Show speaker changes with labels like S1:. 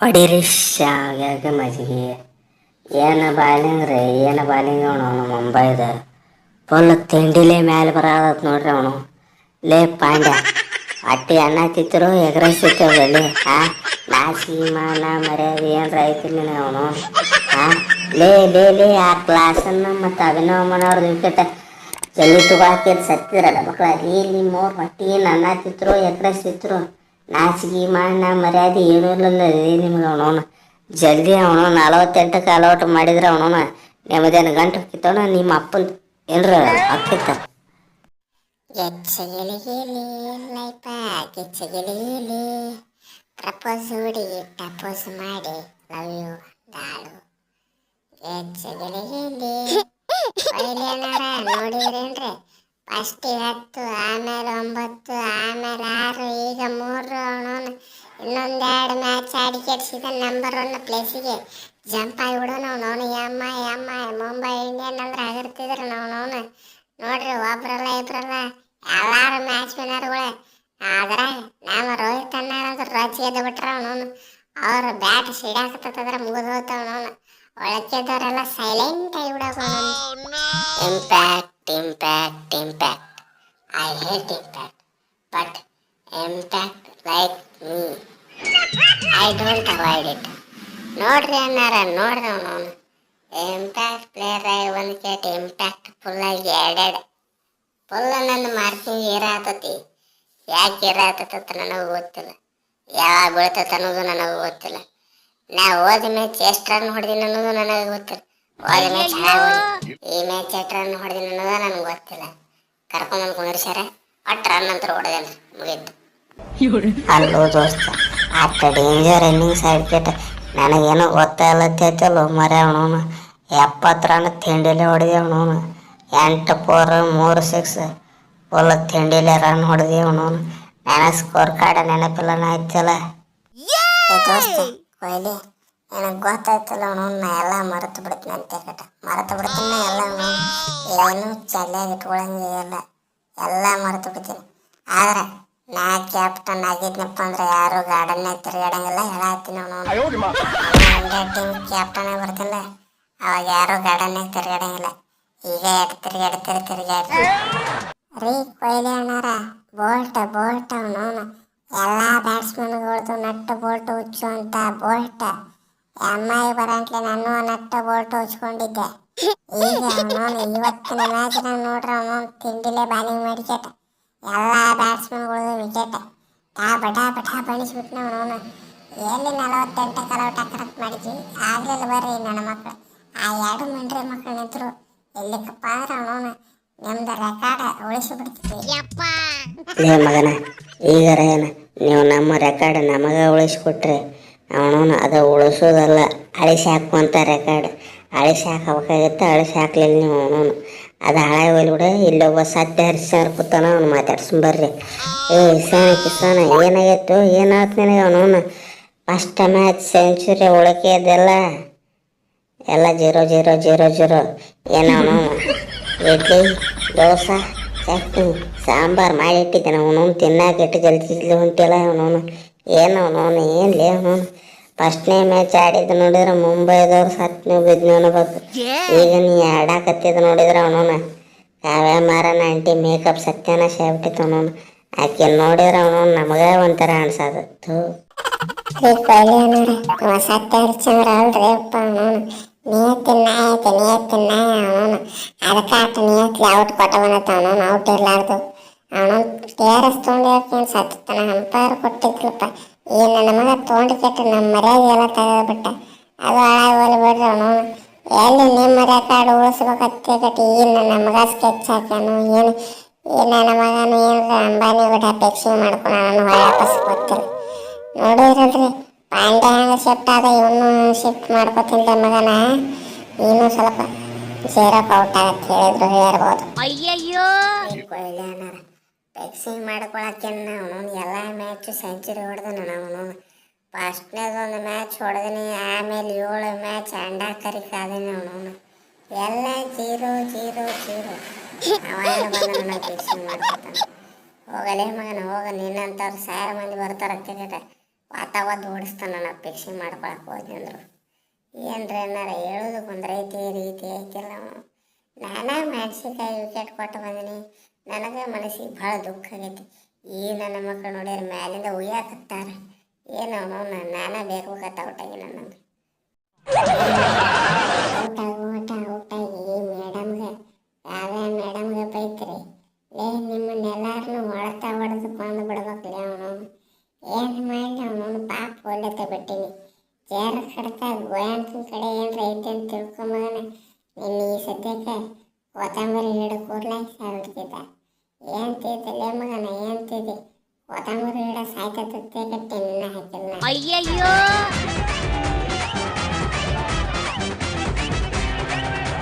S1: ಹೊಡೀರಿ ಶಾವ್ಯಾಗ ಮಜ್ಗಿ ಏನು ಬಾಲಿಂಗ್ ರೀ, ಏನು ಬಾಲಿಂಗ್ ಅವನು ಅವನು ಮುಂಬೈದ. ಫುಲ್ ತಿಂಡಿಲೇ ಮ್ಯಾಲೆ ಬರೋದತ್ ನೋಡ್ರಿ ಅವನು. ಲೇ ಪಾಂಡ್ಯ, ಅಟ್ಟಿ ಅನ್ನ ತಿತ್ತರು ಎಗ್ರೈಸ್ ತಿತ್ತಲ್ಲಿ ಹಾ? ನಾಸಿ ಮಾನ ಮರ್ಯಾದೆ ಏನ್ರ ಐತಿಲ್ಲ ಅವನು, ಹಾ? ಲೇ ಲೇ ಲೇ, ಆ ಕ್ಲಾಸನ್ನು ಮತ್ತು ಅಭಿನವ ಮನವ್ರ ವಿಕೆಟ್ ಜಲ್ಲಿ ತುಗಾಕಿದ್ ಸತ್ತಿದ್ರಲ್ಲ ಮಕ್ಕಳ ಇಲ್ಲಿ ನಿಮ್ಮವ್ರ ಹೊಟ್ಟಿ ಏನು ಅನ್ನ ತಿತ್ತರು ಎಗ್ರೈಸ್ ತಿತ್ತರು ನಾಚಿಗೆ ನಾ ಮರ್ಯಾದೆ ಏನೂ ಇಲ್ಲಲ್ಲ ರೀ ನಿಮ್ಗೆ ಅವನವನ. ಜಲ್ದಿ ಅವನು ನಲವತ್ತೆಂಟಕ್ಕೆ ಅಲೌಟ್ ಮಾಡಿದ್ರೆ ಅವನವನ ನೆಮ್ಮದಿನ ಗಂಟು ಕಿತ್ತವನ ನಿಮ್ಮ ಅಪ್ಪನ ಏನ್ರ
S2: ಹಾಕಿತ್ತ ಲೈಪ ಗೆಚ್ಚಗಿಲಿಗಿಲಿ ಪ್ರಪೋಸ್ ಮಾಡಿ ಮಾಡಿ ಲವ್ ಯು ದಾಳು ಒಯ್ಲೇನಾರ ನೋಡಿದ್ರೇನ್ರಿ? ಫಸ್ಟ್ ಹತ್ತು ಆಮೇಲೆ ಒಂಬತ್ತು ಆಮೇಲೆ ಆರು ಈಗ ಮೂರು ಅವನವನು. ಇನ್ನೊಂದೆರಡು ಮ್ಯಾಚ್ ಆಡಿ ಕೆಡ್ಸಿದ ನಂಬರ್ ಒನ್ ಪ್ಲೇಸಿಗೆ ಜಂಪ್ ಆಗಿಬಿಡೋನು ಅವನವನು. ಯಮ್ಮ ಯಮ್ಮ ಮುಂಬೈ ಇಂಡಿಯನ್ ಅಂದ್ರೆ ಆಗಿರ್ತಿದ್ರು ಅವನವನು. ನೋಡ್ರಿ ಒಬ್ರಲ್ಲ ಇಬ್ರಲ್ಲ ಎಲ್ಲಾರು ಮ್ಯಾಚ್ ವಿನ್ನರ್ಗಳೇ ಆದ್ರೆ ನಮ್ಮ ರೋಹಿತ್ ಅಣ್ಣ ಅಂದ್ರೆ ರಚ್ ಎದ್ದು ಬಿಟ್ರ ಅವನವನು. ಅವ್ರ ಬ್ಯಾಟ್ ಸಿಡಾಕತ್ತಂದ್ರೆ ಅವನು ಒಳಕ್ಕೆದವರೆಲ್ಲ ಸೈಲೆಂಟ್ ಆಗಿ ಬಿಡೋದು impact impact impact. I hate impact, but impact like me. I don't avoid it. ನೋಡ್ರಿ ಅನ್ನಾರ ನೋಡ್ರಿ ಅವನು ಇಂಪ್ಯಾಕ್ಟ್ ಪ್ಲೇಯರ್ ಆಗಿ ಒಂದು ಕೇಟ್ ಇಂಪ್ಯಾಕ್ಟ್ ಫುಲ್ ಆಗಿ ಎರಡೆರಡು ಫುಲ್ ನನ್ನ ಮಾರ್ಕಿಂಗ್ ಏರಾತತಿ ಯಾಕೆ ಏರಾತತ್ತ ನನಗೆ ಗೊತ್ತಿಲ್ಲ ಯಾವಾಗ ಬೀಳ್ತೈತೆ ಅನ್ನೋದು ನನಗೆ ಗೊತ್ತಿಲ್ಲ ನಾ ಹೋದ ಮ್ಯಾಚ್ ಎಷ್ಟು ರನ್ ಹೊಡೆದಿನಿ ಅನ್ನೋದು ನನಗೆ ಗೊತ್ತಿಲ್ಲ ಈ ಮ್ಯಾಚ್ ಎಷ್ಟು ರನ್ ಹೊಡೆದಿನಿ ಅನ್ನೋದ ನನಗೆ ಗೊತ್ತಿಲ್ಲ. ಕರ್ಕೊಂಬಂದು ಕುಂದ್ರಿಸ್ಯಾರ. ಒಟ್ಟು ರನ್ ಅಂತ ಹೊಡೆದೇನೆ ಮುಗೀತು.
S1: ಅಲ್ಲೋ ದೋಸ್ತ ಅಟ್ಟ ಡೇಂಜರ್ ರನ್ನಿಂಗ್ ಸೈಡ್ ಕೆಟ್ಟ ನನಗೇನೋ ಗೊತ್ತಾಗಲತ್ತೈತಲ್ಲ ಮರ ಎಪ್ಪತ್ತು ರನ್ ತಿಂಡಿಲೆ ಹೊಡೆದೆ ಅವನವನು. ಎಂಟು ಫೋರ್ ಮೂರು ಸಿಕ್ಸ್ ಫುಲ್ ತಿಂಡಿಲೆ ರನ್ ಹೊಡೆದೆ ಅವನವನು. ನನಗೆ ಸ್ಕೋರ್ ಕಾರ್ಡ್ ನೆನಪಿಲ್ಲ ಆಯ್ತಲ್ಲ
S2: ದೋಸ್ತ ಕೊಹ್ಲಿ ನನಗೆ ಗೊತ್ತಾಯ್ತಲ್ಲ ಅವನು ನಾ ಎಲ್ಲ ಮರೆತು ಬಿಡ್ತೀನಿ ಅಂತ ಕಟ ಮರೆತು ಬಿಡ್ತೀನಿ ಎಲ್ಲ ಅವನು ಏನು ಚಲ್ಲಾಗಿ ಇಟ್ಕೊಳಂಗೆ ಇಲ್ಲ ಎಲ್ಲ ಮರೆತು ಬಿಡ್ತೀನಿ ಆದ್ರೆ ನಾ ಕ್ಯಾಪ್ಟನ್ ಆಗಿದ್ನಪ್ಪ ಅಂದ್ರೆ ಯಾರು ಗಾರ್ಡನ್ನೇ ತಿರುಗಾಡಂಗಿಲ್ಲ ಹೇಳತ್ತೀನಿ ಅವನು ಇಂಡಿಯಾ ಟೀಮ್ ಕ್ಯಾಪ್ಟನ್ ಆಗಿ ಬರ್ತಿಲ್ಲ ಅವಾಗ ಯಾರು ಗಾರ್ಡನ್ನೇ ತಿರುಗಾಡಂಗಿಲ್ಲ ಈಗ ಎಟ್ ತಿರುಗಾಡ್ತೀರಿ ತಿರುಗಾಡ್ತೀರಿ ರೀ ಕೊಹ್ಲಿ ಅಣ್ಣಾರ ಬೋಲ್ಟ್ ಬೋಲ್ಟ್ ಅವನವನು ಎಲ್ಲ ಬ್ಯಾಟ್ಸ್ಮನ್ಗಳದ್ದು ನಟ್ಟು ಬೋಲ್ಟ್ ಹುಚ್ಚು ಅಂತ ಬೋಲ್ಟ್ ಎಂ ಬರಂತ್ಲೆ ಬರಂಟ್ಲೆ ನಾನು ನಟ್ಟು ಬೋಲ್ಟ್ ಹೊಚ್ಕೊಂಡಿದ್ದೆ ಈಗ ಅಮ್ಮ ಇವತ್ತಿನ ಮ್ಯಾಚ್ನಾಗ ನೋಡ್ರಿ ಅವನು ತಿಂಡಿಲೆ ಬಾಲಿಂಗ್ ಮಾಡಿಕೆಟ ಎಲ್ಲ ಬ್ಯಾಟ್ಸ್ಮನ್ಗಳು ವಿಕೆಟ್ ಟಾ ಬಟಾ ಬಟಾ ಬಣಿಸ್ಬಿಟ್ನ ಅವನು ಎಲ್ಲಿ ನಲವತ್ತೆಂಟು ಕಲೌಟ ಕರೆಕ್ಟ್ ಮಾಡಿದ್ವಿ. ಆಗಲಿಲ್ಲ ಬರ್ರಿ ನನ್ನ ಮಕ್ಕಳು ಆ ಎರಡು ಮಂಡ್ರಿ ಮಕ್ಕಳು ನಿಂತರು. ಎಲ್ಲಿಕಪ್ಪ ಅಂದ್ರೆ ಅವನು ನಿಮ್ದು ರೆಕಾರ್ಡ್ ಉಳಿಸಿಬಿಡ್ತೀವಿ
S1: ಮಗನ ಈಗರ ಏನ ನೀವು ನಮ್ಮ ರೆಕಾರ್ಡ್ ನಮಗೆ ಉಳಿಸ್ಕೊಟ್ರೆ ಅವನವನು ಅದು ಉಳಿಸೋದಲ್ಲ. ಅಳಿಸಿ ಹಾಕುವಂಥ ರೆಕಾರ್ಡ್ ಅಳಿಸಿ ಹಾಕಬೇಕಾಗಿತ್ತು, ಅಳಿಸಿ ಹಾಕ್ಲಿಲ್ಲ ನೀವು ಅವನವನು ಅದು ಹಾಳಾಗಿ ಹೋಗ್ಬಿಡ ಇಲ್ಲೊಬ್ಬ ಸತ್ಯ ಹರಿಸ್ಯಾರ ಕೂತಾನ ಅವ್ನು ಮಾತಾಡ್ಸ್ಕೊಂಬರ್ರಿ ಏ ಇಸಾನ ಕಿಸಾನ ಏನಾಗಿತ್ತು ಏನಾಯ್ತು ನಿನಗೆ ಅವನವನು ಫಸ್ಟ್ ಮ್ಯಾಚ್ ಸೆಂಚುರಿ ಉಳಕೆ ಇದೆಲ್ಲ. ಎಲ್ಲ ಜೀರೋ ಜೀರೋ ಜೀರೋ ಜೀರೋ. ಏನವನು ಇಡ್ಲಿ, ದೋಸೆ, ಚಟ್ನಿ, ಸಾಂಬಾರು ಮಾಡಿ ಅವನು. ತಿನ್ನಾಕ ಇಟ್ಟು ಜಲ್ದಿ ಜಲ್ದಿ ಹೊಂಟಿಲ್ಲ ಅವನವನು ಏನು ನಾನು ಏನು ಲೇ ಫಸ್ಟ್ ನೇ ಮ್ಯಾಚ್ ಆಡಿದ್ದು ನೋಡಿದ್ರೆ ಮುಂಬೈದವ್ರು ಸತ್ನ ಬಿದ್ನು ಅನ್ಬೇಕು ಈಗ ನೀ ಆಡಾಕತ್ತಿದ್ದು ನೋಡಿದ್ರೆ ಅವನವನ. ಕಾವ್ಯ ಮಾರನ ಆಂಟಿ ಮೇಕಪ್ ಸತ್ಯನ ಆಗ್ಬಿಟ್ಟಿತ್ತು ಅವನು ಆಕೆ ನೋಡಿದ್ರೆ ಅವನವನು ನಮಗೇ ಒಂಥರ ಅನ್ಸೋದು. ಥೂ.
S2: ರೀ ಕೊಹ್ಲಿ ಅನ್ನೋರು ಅವ ಸತ್ಯ ಹರಿಶ್ಚಂದ್ರ ಅಲ್ರಿ ಅಪ್ಪ ಅವನು ನಿಯತ್ತಿನ ನಾಯಕ ನಿಯತ್ತಿನ ನಾಯ ಅವನು ಅದಕ್ಕೆ ನಿಯತ್ಲಿ ಔಟ್ ಕೊಟ್ಟವನತ್ತ ಅವನು ಔಟ್ ಇರ್ಲಾರ್ದು. ಅವನು ಟಿ ಆರ್ ಎಸ್ ತೊಗೊಂಡು ಯಾಕೆ ಸತ್ತಾನ ಅಂಪೈರ್ ಕೊಟ್ಟಿದ್ಲಪ್ಪ. ಈ ನನ್ನ ಮಗ ತೊಗೊಂಡು ಕೆಟ್ಟು ನಮ್ಮ ಮರ್ಯಾದೆ ಎಲ್ಲ ತೆಗೆದ್ಬಿಟ್ಟ. ಅದು ಹಾಳಾಗಿ ಹೋಗ್ಲಿ ಬಿಡ್ರಿ ಅವನು. ಎಲ್ಲಿ ನಿಮ್ಮ ರೆಕಾರ್ಡ್ ಉಳಿಸ್ಬೇಕತ್ತೆ ಕಟ್ಟಿ ಈ ನನ್ನ ಮಗ ಸ್ಕೆಚ್ ಹಾಕ್ಯಾನು ಏನು? ಈ ನನ್ನ ಮಗನು ಏನು ಅಂಬಾನಿ ಬಿಟ್ಟ ಅಪೇಕ್ಷೆ ಮಾಡ್ಕೊಂಡು ನಾನು ಹೊಳೆ ವಾಪಸ್ ಗೊತ್ತಿಲ್ಲ. ನೋಡಿದ್ರಲ್ರಿ ಪಾಂಡೆ ಹೆಂಗ ಶಿಫ್ಟ್ ಆದ ಇವನು ಶಿಫ್ಟ್ ಮಾಡ್ಕೊತಿಲ್ದ ಮಗನ? ಏನು ಸ್ವಲ್ಪ ಜೀರೋಕ್ ಔಟ್ ಆಗತ್ತೆ ಹೇಳಿದ್ರು ಹೇಳ್ಬೋದು. ಅಯ್ಯಯ್ಯೋ! ಅನ್ನಾರ ಫಿಕ್ಸಿಂಗ್ ಮಾಡ್ಕೊಳಕ್ಕೆ ಅವನು ಎಲ್ಲ ಮ್ಯಾಚ್ ಸೆಂಚುರಿ ಹೊಡೆದನು ಅವನು. ಫಸ್ಟ್ನೇದೊಂದು ಮ್ಯಾಚ್ ಹೊಡೆದಿನಿ, ಆಮೇಲೆ ಏಳು ಮ್ಯಾಚ್ ಅಂಡ ಕರಿ ಕಾದಿನಿ ಅವನು. ಎಲ್ಲ ಜೀರೋ ಜೀರೋ ಜೀರೋ. ಅವನು ಬಂದು ಫಿಕ್ಸಿಂಗ್ ಮಾಡ್ಕೊತಾನೆ ಹೋಗಲೇ ಮಗನ, ಹೋಗ. ನಿನ್ನಂಥವ್ರು ಸಾವಿರ ಮಂದಿ ಬರ್ತಾರೆ ಕ್ರಿಕೆಟ್ ವಾತಾವರಣ ಓಡಿಸ್ತಾನ ನಾನು ಫಿಕ್ಸಿಂಗ್ ಮಾಡ್ಕೊಳಕ್ಕೆ ಹೋಗಿ ಅಂದರು. ಏನ್ರ ಏನಾರ ಹೇಳೋದಕ್ಕೆ ಒಂದು ರೀತಿ ರೀತಿ ಐತಿಲ್ಲ ಅವನು. ನಾನಾ ಮೆಣಸಿನ್ಕಾಯಿ ವಿಕೆಟ್ ಕೊಟ್ಟು ಬಂದೀನಿ. ನನಗೆ ಮನಸ್ಸಿಗೆ ಭಾಳ ದುಃಖ ಆಗೈತಿ. ಈ ನನ್ನ ಮಕ್ಕಳು ನೋಡಿದ್ರೆ ಮ್ಯಾಲಿಂದ ಉಯ್ಯಾಕತ್ತಾರೆ. ಏನು ಅವನು ನಾನೇ ಬೇಕು ಊಟಾಗಿ ನನಗೆ ಊಟ ಊಟ ಊಟ ಈ ಮೇಡಮ್ಗೆ. ಯಾವ್ಯಾವ ಮೇಡಮ್ಗೆ ಬೈತ್ರಿ. ಲೇ ನಿಮ್ಮನ್ನೆಲ್ಲಾರನ್ನು ಹೊಡೆತ ಹೊಡೆದು ಕೊಂದು ಬಿಡ್ಬೇಕ್ರಿ ಅವನು. ಏನು ಮಾಡಿ ಅವನು ಪಾಪ ಒಲ್ಲತೆ ಬಿಟ್ಟಿನಿ. ಜೇರ ಕಡತ ಗೋಯಂತನ ಕಡೆ ಏನ್ರ ಐತೆ ಅಂತ ತಿಳ್ಕೊಂಬಗನ ನಿನ್ನ ಈ ಸದ್ಯಕ್ಕೆ ಕೊತ್ತಂಬರಿ ಗಿಡ ಕೂರ್ಲಾಗಿ ಸಾಯ್ಬಿಡ್ತಿದ್ದ ಏನು ತಿದ್ದಲೇ ಮಗನ ಏನು ತಿದ್ದಿ? ಕೊತ್ತಂಬರಿ ಗಿಡ ಸಾಯ್ತತ್ತೆ ಕಟ್ಟಿ ನಿನ್ನ ಹಾಕಿಲ್ಲ
S3: ಅಯ್ಯಯ್ಯೋ!